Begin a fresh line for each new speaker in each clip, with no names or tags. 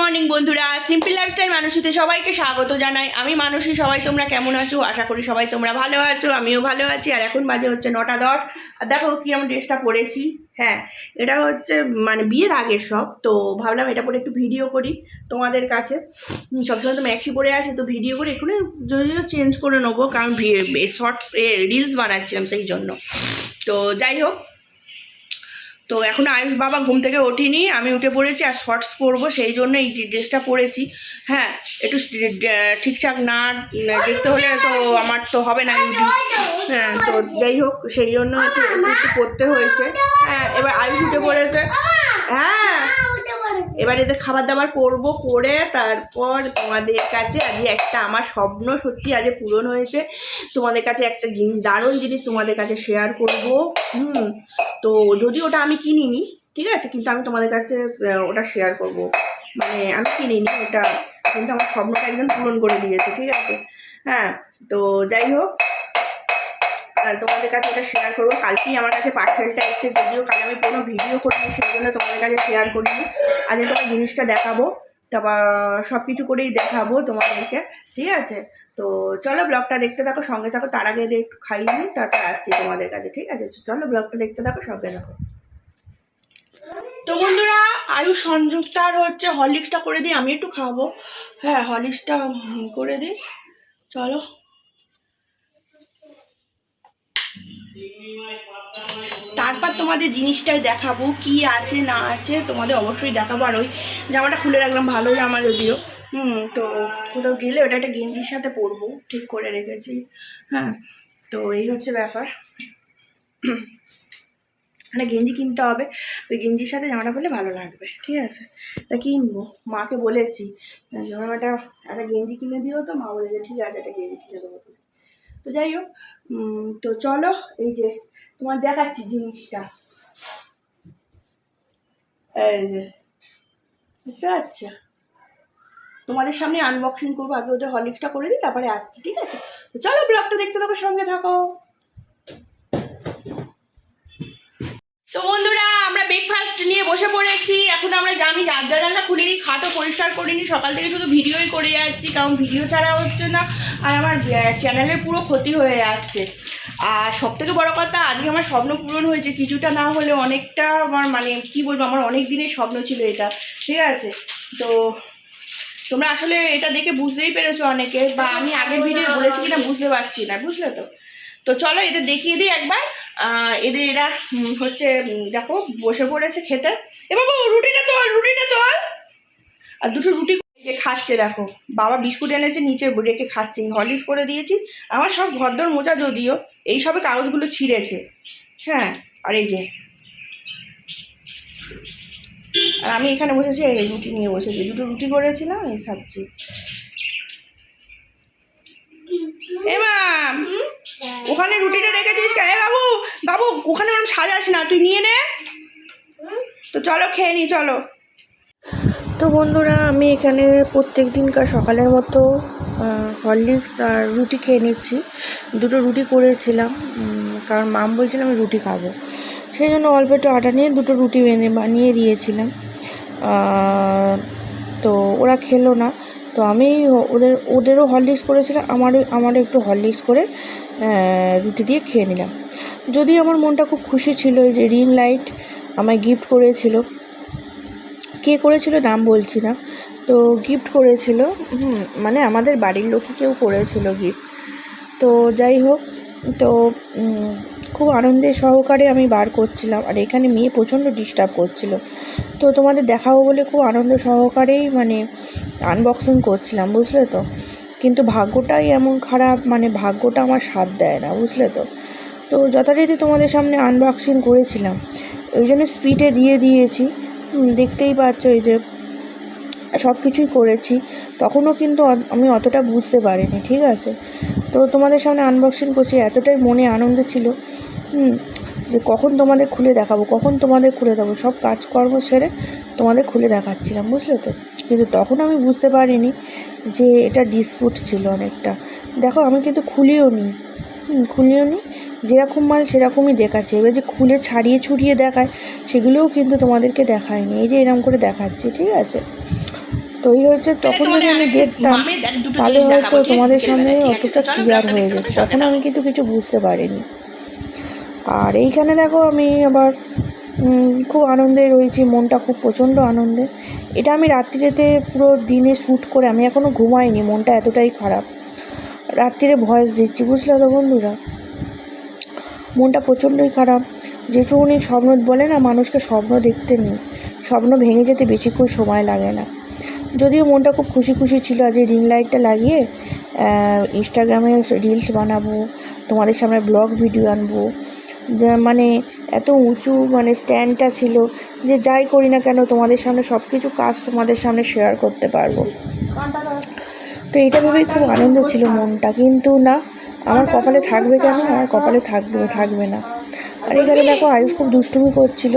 Morning বন্ধুরা। Simple lifestyle মানুষীতে সবাইকে স্বাগত জানাই। আমি মানুষই সবাই তোমরা কেমন আছো? আশা করি সবাই তোমরা ভালো আছো, আমিও ভালো আছি। আর এখন বাজে হচ্ছে নটা দশ। আর দেখো কিরম ড্রেসটা পরেছি। হ্যাঁ এটা হচ্ছে মানে বিয়ের আগের সব। তো ভাবলাম এটা পরে একটু ভিডিও করি তোমাদের কাছে। সবসময় তো ম্যাক্সি পরে আসে, তো ভিডিও করে একটু যদিও চেঞ্জ করে নেব। কারণ শর্টস রিলস বানাচ্ছিলাম সেই জন্য। তো যাই হোক তো এখন আয়ুষ বাবা ঘুম থেকে ওঠিনি, আমি উঠে পড়েছি আর শর্টস পরবো, সেই জন্য এই ড্রেসটা পরেছি। হ্যাঁ একটু ঠিকঠাক না দেখতে হলে তো আমার তো হবে না ইউটিউব হ্যাঁ তো যাই হোক, সেই জন্য একটু করতে হয়েছে। হ্যাঁ এবার আয়ুষ উঠে পড়েছে। হ্যাঁ এবার এদের খাবার দাবার করব, করে তারপর তোমাদের কাছে আজ একটা আমার স্বপ্ন সত্যি আজ পূরণ হয়েছে। তোমাদের কাছে একটা জিনিস, দারুণ জিনিস তোমাদের কাছে শেয়ার করব। হুম, তো যদি ওটা আমি কিনিনি, ঠিক আছে, কিন্তু আমি তোমাদের কাছে ওটা শেয়ার করব। মানে আমি কিনিনি ওটা, কিন্তু আমার স্বপ্নটা একদম পূরণ করে দিয়েছে, ঠিক আছে? হ্যাঁ তো যাই হোক তোমাদের কাছে এটা শেয়ার করব। কালকেই আমার কাছে পার্সেলটা এসছে, যদিও কাল আমি কোনো ভিডিও করিনি, সেই জন্য তোমাদের কাছে শেয়ার করিনি। আজকে তোমার জিনিসটা দেখাবো, তারপর সব কিছু করেই দেখাবো তোমাদেরকে, ঠিক আছে? তো চলো ব্লগটা দেখতে থাকো, সঙ্গে থাকো, তার আগে একটু খাইয়ে নিই তারপর আসছি তোমাদের কাছে, ঠিক আছে? চলো ব্লগটা দেখতে থাকো, সঙ্গে থাকো। তো বন্ধুরা, আয়ু সংযুক্তার হচ্ছে হরলিক্সটা করে দিই, আমি একটু খাব। হ্যাঁ হরলিক্সটা করে দিই। চলো। তারপর তোমাদের জিনিসটাই দেখাবো, কি আছে, না আছে, তোমাদের অবশ্যই দেখাবো। আর ওই জামাটা খুলে রাখলাম ভালো জামা যদিও। হুম, তো কোথাও গেলে ওটা একটা গেঞ্জির সাথে পরবো, ঠিক করে রেখেছি। হ্যাঁ তো এই হচ্ছে ব্যাপার। একটা গেঞ্জি কিনতে হবে, ওই গেঞ্জির সাথে জামাটা পরলে ভালো লাগবে, ঠিক আছে? তা কিনবো, মাকে বলেছি, জামাটা একটা গেঞ্জি কিনে দিও তো, মা বলেছে, ঠিক আছে, একটা গেঞ্জি কিনে দেবো তো যাই হোক তো চলো, এই যে তোমার দেখাচ্ছি জিনিসটা। বুঝতে পারছ? তোমাদের সামনে আনবক্সিং করব, আগে ওদের হলিক্সটা করে দিই, তারপরে আসছি, ঠিক আছে? তো চলো ব্লগটা দেখতে থাকো, সঙ্গে থাকো তো বন্ধুরা আমরা ব্রেকফাস্ট নিয়ে বসে পড়েছি। এখন আমরা আমি যার জানলা জানলা খুলিনি খাটও পরিষ্কার করিনি, সকাল থেকে শুধু ভিডিওই করে যাচ্ছি, কারণ ভিডিও ছাড়া হচ্ছে না, আর আমার চ্যানেলের পুরো ক্ষতি হয়ে যাচ্ছে। আর সব থেকে বড়ো কথা, আজকে আমার স্বপ্ন পূরণ হয়েছে, কিছুটা না হলে অনেকটা আমার মানে কি বলব, আমার অনেক দিনের স্বপ্ন ছিল এটা, ঠিক আছে? তো, তোমরা আসলে এটা দেখে বুঝতেই পেরেছ অনেকে, বা আমি আগের ভিডিও বলেছি কিনা বুঝতে পারছি না, বুঝলে তো? তো চলো এদের দেখিয়ে দিই একবার। এদের এরা হচ্ছে দেখো, বসে পড়েছে খেতে। এ বাবু, রুটিটা চল রুটিটা চল আর দুটো রুটি খাচ্ছে, দেখো। বাবা বিস্কুট এনেছে, নিচে রেখে খাচ্ছে। হলিস করে দিয়েছি। আমার সব ঘরদর মোচা যদিও, এই সবে কাগজগুলো ছিঁড়েছে। হ্যাঁ আর এই যে। আর আমি এখানে বসেছি, এই রুটি নিয়ে বসেছি। দুটো রুটি করেছিলাম, এই খাচ্ছি এ মাম ওখানে রুটিটা রেখেছিস এ বাবু বাবু, ওখানে ওরকম সাজাস না, তুই নিয়ে নে। তো চলো, খেয়ে নি, চলো। তো বন্ধুরা, আমি এখানে প্রত্যেক দিনকার সকালের মতো হরলিক্স আর রুটি খেয়ে নিচ্ছি। দুটো রুটি করেছিলাম কারণ মাম বলছিল আমি রুটি খাব। সেই জন্য অল্প একটু আটা নিয়ে দুটো রুটি বেনে বানিয়ে দিয়েছিলাম। তো ওরা খেলো না। তো আমি ওদের, ওদেরও হরলিক্স করেছিলাম, আমারও আমারও একটু হরলিক্স করে রুটি দিয়ে খেয়ে নিলাম। যদিও আমার মনটা খুব খুশি ছিল যে রিং লাইট আমায় গিফট করেছিল। কে করেছিল নাম বলছি না। তো গিফট করেছিল মানে আমাদের বাড়ির লোকই কেউ করেছিল গিফট তো যাই হোক, তো খুব আনন্দের সহকারে আমি বার করছিলাম। আর এখানে মেয়ে প্রচণ্ড ডিস্টার্ব করছিল। তো তোমাদের দেখাবো বলে খুব আনন্দ সহকারেই মানে আনবক্সিং করছিলাম, বুঝলে তো? কিন্তু ভাগ্যটাই এমন খারাপ মানে ভাগ্যটা আমার সাথ দেয় না, বুঝলে তো? তো যথারীতি তোমাদের সামনে আনবক্সিং করেছিলাম। ওই জন্য স্পিডে দিয়ে দিয়েছি। দেখতেই পাচ্ছ এই যে সব কিছুই করেছি। তখনও কিন্তু আমি অতটা বুঝতে পারিনি, ঠিক আছে? তো তোমাদের সামনে আনবক্সিং করছি, এতটাই মনে আনন্দ ছিল। হুম, যে কখন তোমাদের খুলে দেখাবো কখন তোমাদের খুলে দেবো সব কাজকর্ম সেরে তোমাদের খুলে দেখাচ্ছিলাম বুঝলে তো? কিন্তু তখন আমি বুঝতে পারিনি যে এটা ডিসপুট ছিল অনেকটা। দেখো আমি কিন্তু খুলিও নি। হুম, খুলিও নি। যেরকম মাল সেরকমই দেখাচ্ছে। এবার যে খুলে ছাড়িয়ে ছুড়িয়ে দেখায় সেগুলোও কিন্তু তোমাদেরকে দেখায়নি। এই যে এরকম করে দেখাচ্ছে ঠিক আছে?
তো এই হচ্ছে তখন যদি আমি দেখতাম তাহলে হয়তো তোমাদের সামনে অতটা ক্লিয়ার হয়ে যেত। তখন আমি কিন্তু কিছু বুঝতে পারিনি। আর এইখানে দেখো আমি আবার খুব আনন্দে রয়েছি, মনটা খুব প্রচণ্ড আনন্দে। এটা আমি রাত্রিতে পুরো দিনে শ্যুট করে, আমি এখনও ঘুমাইনি, মনটা এতটাই খারাপ। রাত্রিরে ভয়েস দিচ্ছি, বুঝলে তো বন্ধুরা? মনটা প্রচণ্ডই খারাপ। যেটুকুনি স্বপ্ন বলে না, মানুষকে স্বপ্ন দেখতে নেই। স্বপ্ন ভেঙে যেতে বেশিক্ষণ সময় লাগে না। যদিও মনটা খুব খুশি খুশি ছিল, আজ রিং লাইটটা লাগিয়ে ইনস্টাগ্রামে রিলস বানাবো, তোমাদের সামনে ব্লগ ভিডিও আনব মানে এত উঁচু মানে স্ট্যান্ডটা ছিল যে যাই করি না কেন তোমাদের সামনে সব কিছু কাজ তোমাদের সামনে শেয়ার করতে পারব। তো এটা ভেবেই খুব আনন্দ ছিল মনটা। কিন্তু না, আমার কপালে থাকবে কেন? আমার কপালে থাকবে থাকবে না। আর এখানে দেখো আয়ুষ খুব দুষ্টুমি করছিল,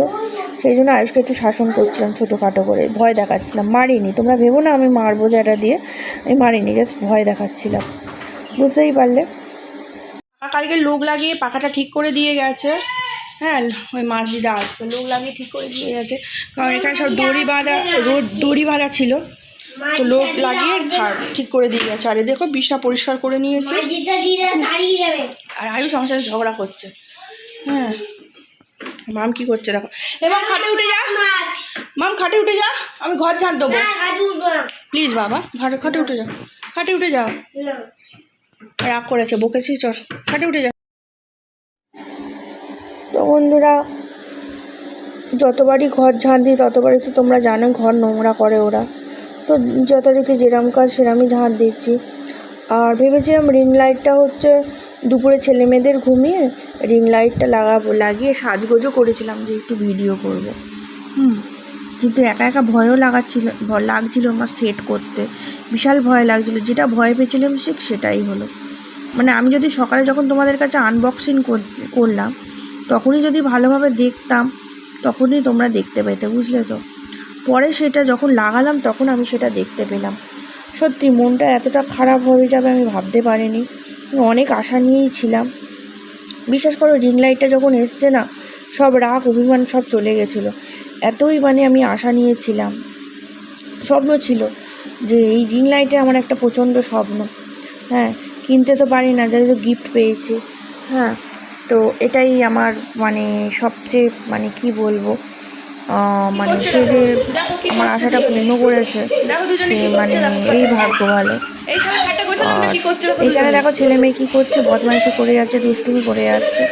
সেই জন্য আয়ুষকে একটু শাসন করছিলাম ছোটোখাটো করে, ভয় দেখাচ্ছিলাম। মারিনি, তোমরা ভেবো না আমি মারবো যে এটা দিয়ে? আমি মারিনি জাস্ট ভয় দেখাচ্ছিলাম। বুঝতেই পারলে?
কালকে লোক লাগিয়ে পাখাটা ঠিক করে দিয়ে গেছে। হ্যাঁ ওই মাছ দিদা আসছে লোক লাগিয়ে ঠিক করে দিয়ে গেছে। কারণ এখানে সব দড়ি বাঁধা রোদ দড়ি বাঁধা ছিল। তো লোক লাগিয়ে ঠিক করে দিয়ে গেছে। আরে দেখো বিছনা পরিষ্কার করে নিয়েছে। আর আয়ু সাথে ঝগড়া করছে। হ্যাঁ। মাম কি করছে দেখো। এবার খাটে উঠে যা। মাম খাটে উঠে যা। আমি ঘর ঝাঁট দেবো। প্লিজ বাবা ঘাটে খাটে উঠে যাও খাটে উঠে যাও রাগ করেছে বকেছি চল খাটে উঠে যা।
তো বন্ধুরা, যতবারই ঘর ঝাঁট দিই, ততবারই তো তোমরা জানো, ঘর নোংরা করে ওরা। তো যথারীতি যেরম কাজ, সেরমই ঝাঁট দিচ্ছি। আর ভেবেছিলাম রিং লাইটটা হচ্ছে দুপুরে ছেলে মেয়েদের ঘুমিয়ে রিং লাইটটা লাগাবো লাগিয়ে সাজগোজও করেছিলাম যে একটু ভিডিও করব। হুম, কিন্তু একা একা ভয়ও লাগাচ্ছিল লাগছিল আমার সেট করতে। বিশাল ভয় লাগছিল, যেটা ভয় পেয়েছিলাম ঠিক সেটাই হলো। মানে আমি যদি সকালে যখন তোমাদের কাছে আনবক্সিং করলাম, তখনই যদি ভালোভাবে দেখতাম, তখনই তোমরা দেখতে পেতে, বুঝলে তো? পরে সেটা যখন লাগালাম, তখন আমি সেটা দেখতে পেলাম। সত্যি, মনটা এতটা খারাপ হয়ে যাবে আমি ভাবতে পারিনি। অনেক আশা নিয়েই ছিলাম। বিশেষ করে রিং লাইটটা যখন এসছে না, সব রাগ, অভিমান সব চলে গেছিল। এতই মানে আমি আশা নিয়েছিলাম স্বপ্ন ছিল যে এই রিং লাইটে আমার একটা প্রচণ্ড স্বপ্ন। হ্যাঁ কিনতে তো পারি না যেহেতু গিফট পেয়েছি। হ্যাঁ তো এটাই আমার মানে সবচেয়ে মানে কি বলব মানে সে যে আমার আশাটা পূর্ণ করেছে সে মানে এই ভাগ্য ভালো। এখানে দেখো ছেলে মেয়ে কী করছে বদমাইশি করে যাচ্ছে দুষ্টুমি করে যাচ্ছে।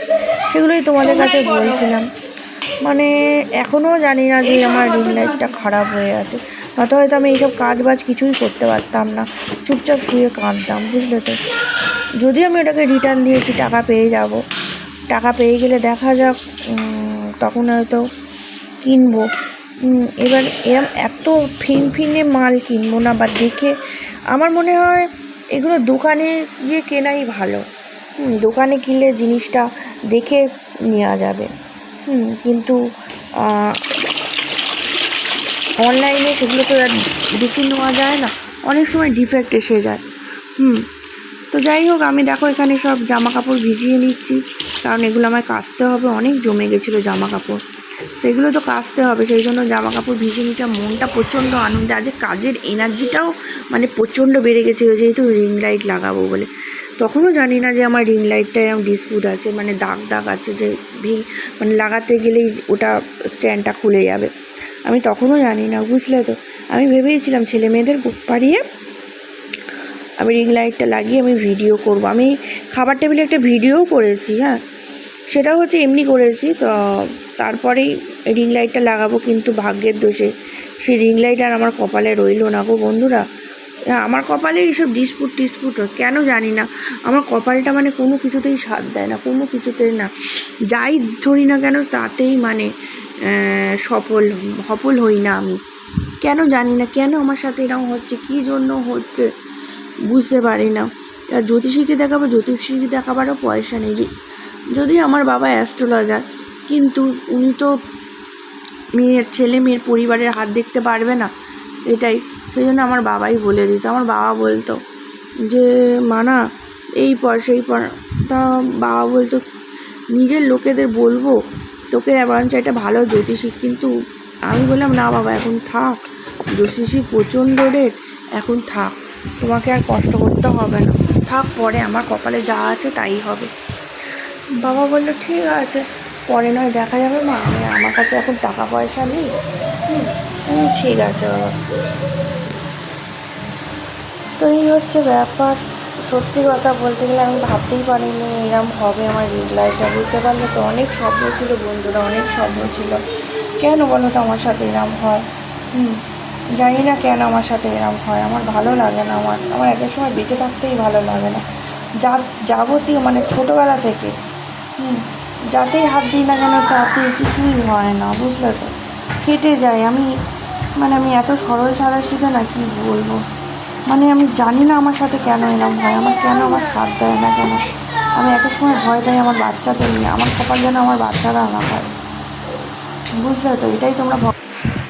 সেগুলোই তোমাদের কাছে বলছিলাম। মানে এখনও জানি না যে আমার রিং লাইটটা খারাপ হয়ে আছে। নয়তো হয়তো আমি এইসব কাজ বাজ কিছুই করতে পারতাম না। চুপচাপ শুয়ে কাঁদতাম, বুঝলে তো? যদিও আমি ওটাকে রিটার্ন দিয়েছি, টাকা পেয়ে যাব। টাকা পেয়ে গেলে দেখা যাক তখন হয়তো কিনবো। এবার এরম এত ফিন ফিনে মাল কিনবো না, বা দেখে আমার মনে হয় এগুলো দোকানে গিয়ে কেনাই ভালো। দোকানে কিনলে জিনিসটা দেখে নেওয়া যাবে। কিন্তু অনলাইনে সেগুলো তো আর দেখে নেওয়া যায় না। অনেক সময় ডিফেক্ট এসে যায়। হুম, তো যাই হোক, আমি দেখো এখানে সব জামা কাপড় ভিজিয়ে নিচ্ছি। কারণ এগুলো আমার কাচতে হবে, অনেক জমে গেছিল জামা কাপড় তো এগুলো তো কাচতে হবে, সেই জন্য জামা কাপড় ভিজিয়ে নিচ্ছি। মনটা প্রচণ্ড আনন্দে, আজ কাজের এনার্জিটাও মানে প্রচণ্ড বেড়ে গেছিল যেহেতু রিং লাইট লাগাবো বলে। তখনও জানি না যে আমার রিং লাইটটা এরকম ডিসপুট আছে মানে দাগ দাগ আছে যে ভি- মানে লাগাতে গেলেই ওটা স্ট্যান্ডটা খুলে যাবে। আমি তখনও জানি না বুঝলে তো? আমি ভেবেছিলাম ছেলে মেয়েদের পাড়িয়ে আমি রিং লাইটটা লাগিয়ে আমি ভিডিও করব। আমি খাবার টেবিলে একটা ভিডিওও করেছি হ্যাঁ? সেটা হচ্ছে এমনি করেছি তো তারপরেই রিং লাইটটা লাগাবো কিন্তু ভাগ্যের দোষে। সেই রিং লাইট আর আমার কপালে রইল না গো বন্ধুরা। হ্যাঁ, আমার কপালে এইসব ডিসপুট টিসপুট কেন জানি না। আমার কপালটা মানে কোনো কিছুতেই সাথ দেয় না কোনো কিছুতেই না। যাই ধরি না কেন তাতেই মানে সফল সফল হই না আমি। কেন জানি না, কেন আমার সাথে এরকম হচ্ছে, কী জন্য হচ্ছে, বুঝতে পারি না। আর জ্যোতিষীকে দেখাবো, জ্যোতিষীকে দেখাবারও পয়সা নেই। যদি আমার বাবা অ্যাস্ট্রোলজার, কিন্তু উনি তো মেয়ের ছেলে মেয়ের পরিবারের হাত দেখতে পারবে না, এটাই। সেই জন্য আমার বাবাই বলে দিত। আমার বাবা বলতো যে মানা এই সেই পর তা বাবা বলতো, নিজের লোকেদের বলব তোকে বরঞ্চ একটা ভালো জ্যোতিষী কিন্তু আমি বললাম, না বাবা, এখন থাক। জোসিসি প্রচণ্ড রেট এখন থাক। তোমাকে আর কষ্ট করতে হবে না। থাক, পরে আমার কপালে যা আছে তাই হবে। বাবা বলল, ঠিক আছে। পরে নয়, দেখা যাবে মা। আমি, আমার কাছে এখন টাকা পয়সা নেই। ঠিক আছে বাবা। তো এই হচ্ছে ব্যাপার। সত্যি কথা বলতে গেলে আমি ভাবতেই পারিনি এরম হবে আমার রিল লাইটটা বুঝতে পারলে তো অনেক স্বপ্ন ছিল বন্ধুরা, অনেক স্বপ্ন ছিল। কেন বলো তো আমার সাথে এরম হয়? হুম, জানি না কেন আমার সাথে এরম হয়। আমার ভালো লাগে না আমার। আমার একের সময় বেঁচে থাকতেই ভালো লাগে না। যা যাবতীয় মানে ছোটোবেলা থেকে, হুম, যাতেই হাত দিই না কেন তাতেই কিছুই হয় না, বুঝলে তো? ফেটে যায়। আমি মানে আমি এত সরল সাদা শিখে না কি বলব? মানে আমি জানি না আমার সাথে কেন এরম হয় আমার কেন আমার সাথ দেয় না কেন? আমি একের সময় ভয় পাই আমার বাচ্চাদের নিয়ে আমার কপাল যেন আমার বাচ্চারা না হয়। বুঝলে তো? এটাই তোমরা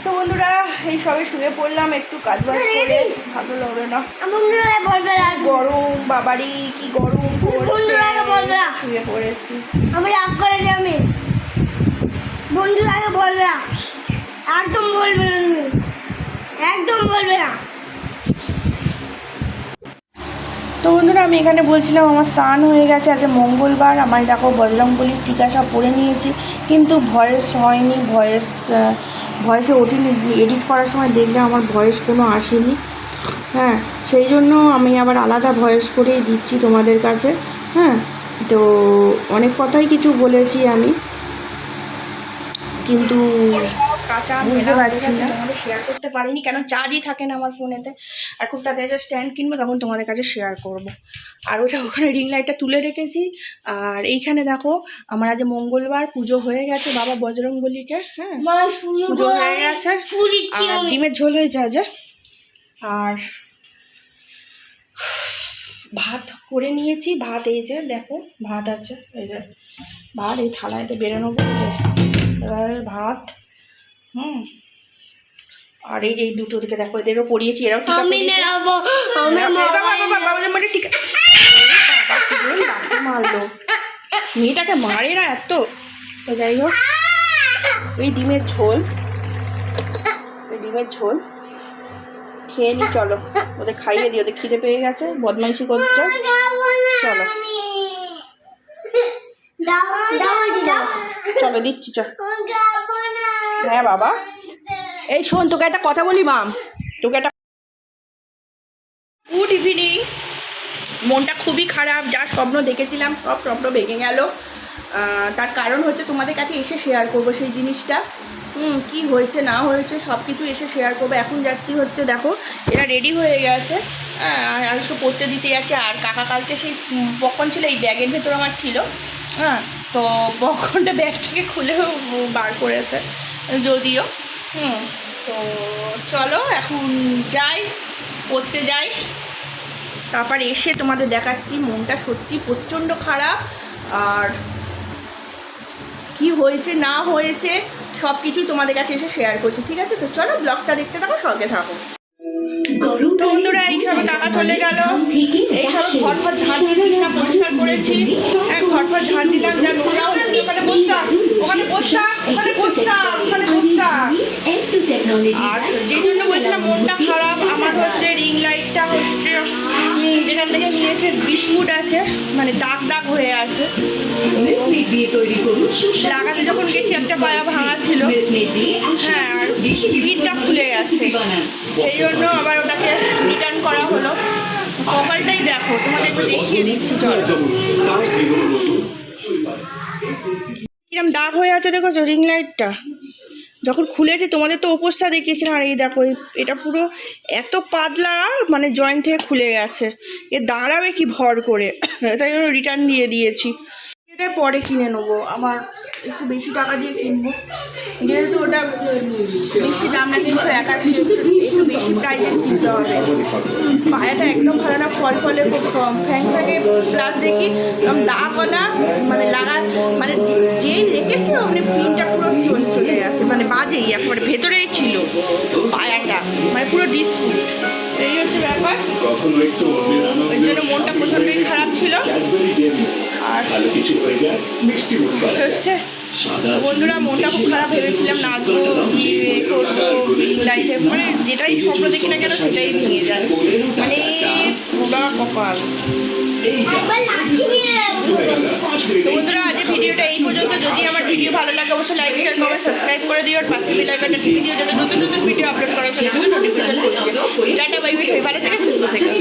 তো বন্ধুরা এই সবে শুয়ে পড়লাম একটু কাজ বাজ করে ভালো লাগল না। গরম বাবারি কি গরম শুয়ে পড়েছি।
আমি রাগ করে যাবে বন্ধুরা আগে বলবে না একদম বলবে না একদম বলবে না।
তো বন্ধুরা, আমি এখানে বলছিলাম আমার স্নান হয়ে গেছে। আজ মঙ্গলবার আমার দেখো বজরংবলির টিকা সব পরে নিয়েছি। কিন্তু ভয়েস হয়নি, ভয়েস ভয়েসে ওঠেনি। এডিট করার সময় দেখলে আমার ভয়েস কোনো আসেনি। হ্যাঁ সেই জন্য আমি আবার আলাদা ভয়েস করেই দিচ্ছি তোমাদের কাছে। হ্যাঁ তো অনেক কথাই কিছু বলেছি আমি। কিন্তু
কাঁচা
বুঝতে পারছি না।
তোমাদের শেয়ার করতে পারিনি। কেন? চার্জই থাকে না আমার ফোনেতে আর খুব তাড়াতাড়ি একটা স্ট্যান্ড কিনবো তখন তোমাদের কাছে শেয়ার করব। আর ওটা ওখানে রিং লাইটটা তুলে রেখেছি। আর এইখানে দেখো আমার আজ মঙ্গলবার পুজো হয়ে গেছে বাবা বজরং বলিকে হ্যাঁ পুজো হয়ে গেছে। আর ডিমের ঝোল হয়েছে আজ। আর ভাত করে নিয়েছি। ভাত এই যে দেখো ভাত আছে এই যে। ভাত এই থালায় এই যে এবার ভাত হুম। আর এই যে এই দুটো দিকে দেখো এদেরও পরিয়েছি এরাও টিকা বাবা, মানে মারলো মেয়েটাকে মারে না এত। তো যাই হোক এই ডিমের ঝোল। এই ডিমের ঝোল। খেয়ে নি চলো। ওদের খাইয়ে দিই ওদের খিদে পেয়ে গেছে বদমাইশি করছে। চলো। চলো দিচ্ছি চল। হ্যাঁ বাবা। এই শোন তোকে একটা কথা বলি মাম। তোকে একটা গুড ইভিনিং মনটা খুবই খারাপ যা স্বপ্ন দেখেছিলাম সব স্বপ্ন ভেঙে গেল। তার কারণ হচ্ছে তোমাদের কাছে এসে শেয়ার করব সেই জিনিসটা। হুম কী হয়েছে না হয়েছে সব কিছু এসে শেয়ার করব। এখন যাচ্ছি হচ্ছে দেখো এরা রেডি হয়ে গেছে। হ্যাঁ আজকে পড়তে দিতে যাচ্ছে। আর কাকা কালকে সেই পকন ছিল এই ব্যাগের ভেতর আমার ছিল। হ্যাঁ তো পকনটা ব্যাগ থেকে খুলে বার করেছে, যদিও। হুম, তো চলো, এখন যাই, পড়তে যাই। তারপর এসে তোমাদের দেখাচ্ছি, মনটা সত্যি প্রচণ্ড খারাপ। আর কি হয়েছে, না হয়েছে সব কিছুই তোমাদের কাছে এসে শেয়ার করছি, ঠিক আছে? তো চলো ব্লগটা দেখতে থাকো, সঙ্গে থাকো। বন্ধুরা এই সব চলে গেল। এই ঘর ঘর ঝাঁট দিলাম ঘর ঘর ঝাঁট দিলাম যা নোংরা হচ্ছিল ওখানে বসতাম ওখানে বসতাম ওখানে বসতাম আর যেই জন্য বলছিলাম মনটা খারাপ আমার হচ্ছে রিং লাইটটা হচ্ছে যেখান থেকে নিয়েছে বিস্কুট আছে মানে দাগ দাগ হয়ে আছে। লাগাতে যখন গেছি একটা পায়া ভাঙা ছিল। হ্যাঁ আর পিঠটা খুলে গেছে সেই জন্য আবার ওটাকে রিটার্ন করা হলো। কপালটাই দেখো তোমাদের একটু দেখিয়ে দিচ্ছি চলো। কিরম দাগ হয়ে আছে, দেখো রিং লাইটটা যখন খুলেছে, তোমাদের তো অবস্থা দেখিয়েছিলাম, আর এই দেখো এটা পুরো এত পাতলা মানে জয়েন্ট থেকে খুলে গেছে। এ দাঁড়াবে কি ভর করে? তাই জন্য রিটার্ন দিয়ে দিয়েছি। পরে কিনে নেব। আমার একটু বেশি টাকা দিয়ে কিনবো। যেহেতু ওটা বেশি দাম না তিনশো একাশি একটু বেশি প্রাইজে কিনতে হবে। পায়াটা একদম ভালো না ফল ফলে খুব কম। ফ্যাং ফ্যাঙে প্লাস দেখি একদম দাগওয়ালা মানে লাগা মানে যেই রেখেছে অমনি পিনটা পুরো চলে চলে গেছে। মানে বাজেই একবারে ভেতরেই ছিল পায়াটা। মানে পুরো ডিসপুট এই হচ্ছে ব্যাপার। ওই জন্য মনটা প্রচণ্ডই
ভালো কিছু হয়ে যায় মিষ্টি মুখ
হচ্ছে। বন্ধুরা মনটা খুব খারাপ ভেবেছিলাম নাচবো করব লাইফে মানে যেটাই স্বপ্ন দেখি না কেন সেটাই ভেঙে যায়। মানে পুরা কপাল। বন্ধুরা আজকে ভিডিওটা এই পর্যন্ত। যদি আমার ভিডিও ভালো লাগে অবশ্যই লাইক শেয়ার করবে সাবস্ক্রাইব করে দিও। আর পাশে বেল আইকনটা টিপে দিও যাতে নতুন নতুন ভিডিও আপলোড করা সঙ্গে নোটিফিকেশন পেয়ে যায়। টাটা বাই বাই ভালো থেকে সুস্থ থেকে।